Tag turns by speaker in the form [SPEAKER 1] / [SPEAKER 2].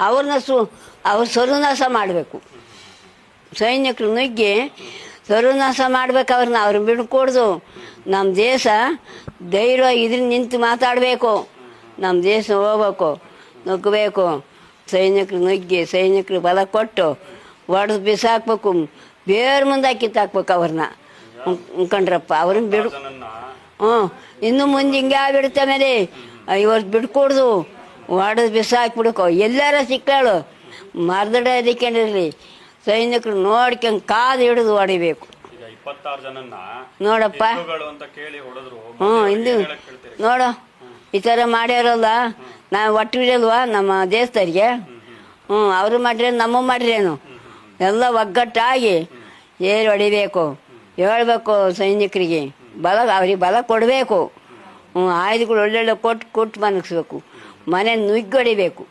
[SPEAKER 1] ಅವ್ರನ್ನ ಸು ಅವ್ರ ಸರ್ವನಾಶ ಮಾಡಬೇಕು. ಸೈನಿಕರು ನುಗ್ಗಿ ಸರ್ವನಾಶ ಮಾಡ್ಬೇಕು ಅವ್ರನ್ನ ಅವ್ರನ್ನ ಬಿಡ್ಕೊಡ್ದು. ನಮ್ಮ ದೇಶ ಧೈರ್ಯವಾಗಿ ಇದ್ರ ನಿಂತು ಮಾತಾಡಬೇಕು. ನಮ್ಮ ದೇಶ ಹೋಗ್ಬೇಕು ನುಗ್ಗಬೇಕು. ಸೈನಿಕರು ನುಗ್ಗಿ ಸೈನಿಕರು ಬಲ ಕೊಟ್ಟು ಒಡೆದು ಬಿಸಾಕ್ಬೇಕು. ಬೇರೆ ಮುಂದೆ ಕಿತ್ತಾಕ್ಬೇಕು ಅವ್ರನ್ನ. ಉಂಕಂಡ್ರಪ್ಪ ಅವ್ರನ್ನ ಬಿಡು. ಹ್ಞೂ ಇನ್ನು ಮುಂದೆ ಹಿಂಗೆ ಆಗ್ಬಿಡುತ್ತೆ ಮೇಲೆ ಇವತ್ತು ಬಿಡ್ಕೊಡ್ದು. ಹೊಡೆದು ಬಿಸಾಕ್ಬಿಡ್ಕೊ ಎಲ್ಲಾರ ಸಿಕ್ಕಾಳು. ಮರದಡ ಅದಕ್ಕಿರಲಿ ಸೈನಿಕರು ನೋಡ್ಕೊಂಡು ಕಾದು ಹಿಡಿದು ಹೊಡಿಬೇಕು. ನೋಡಪ್ಪ. ಹ್ಞೂ ಇಂದು ನೋಡು. ಈ ಥರ ಮಾಡ್ಯಾರಲ್ಲ. ನಾವು ಒಟ್ಟಿರಲ್ವಾ ನಮ್ಮ ದೇಶದವ್ರಿಗೆ ಹ್ಞೂ ಅವರು ಮಾಡ್ರಿ ನಮ್ಮ ಮಾಡ್ರೇನು? ಎಲ್ಲ ಒಗ್ಗಟ್ಟಾಗಿ ಏರಿ ಹೊಡಿಬೇಕು. ಹೇಳ್ಬೇಕು ಸೈನಿಕರಿಗೆ. ಬಲ ಅವ್ರಿಗೆ ಬಲ ಕೊಡಬೇಕು. ಆಯುಧಗಳು ಒಳ್ಳೊಳ್ಳೆ ಕೊಟ್ಟು ಕೊಟ್ಟು ಮನಗಿಸ್ಬೇಕು ಮನೆ ನುಗ್ಗಿ ಹೊಡಿಬೇಕು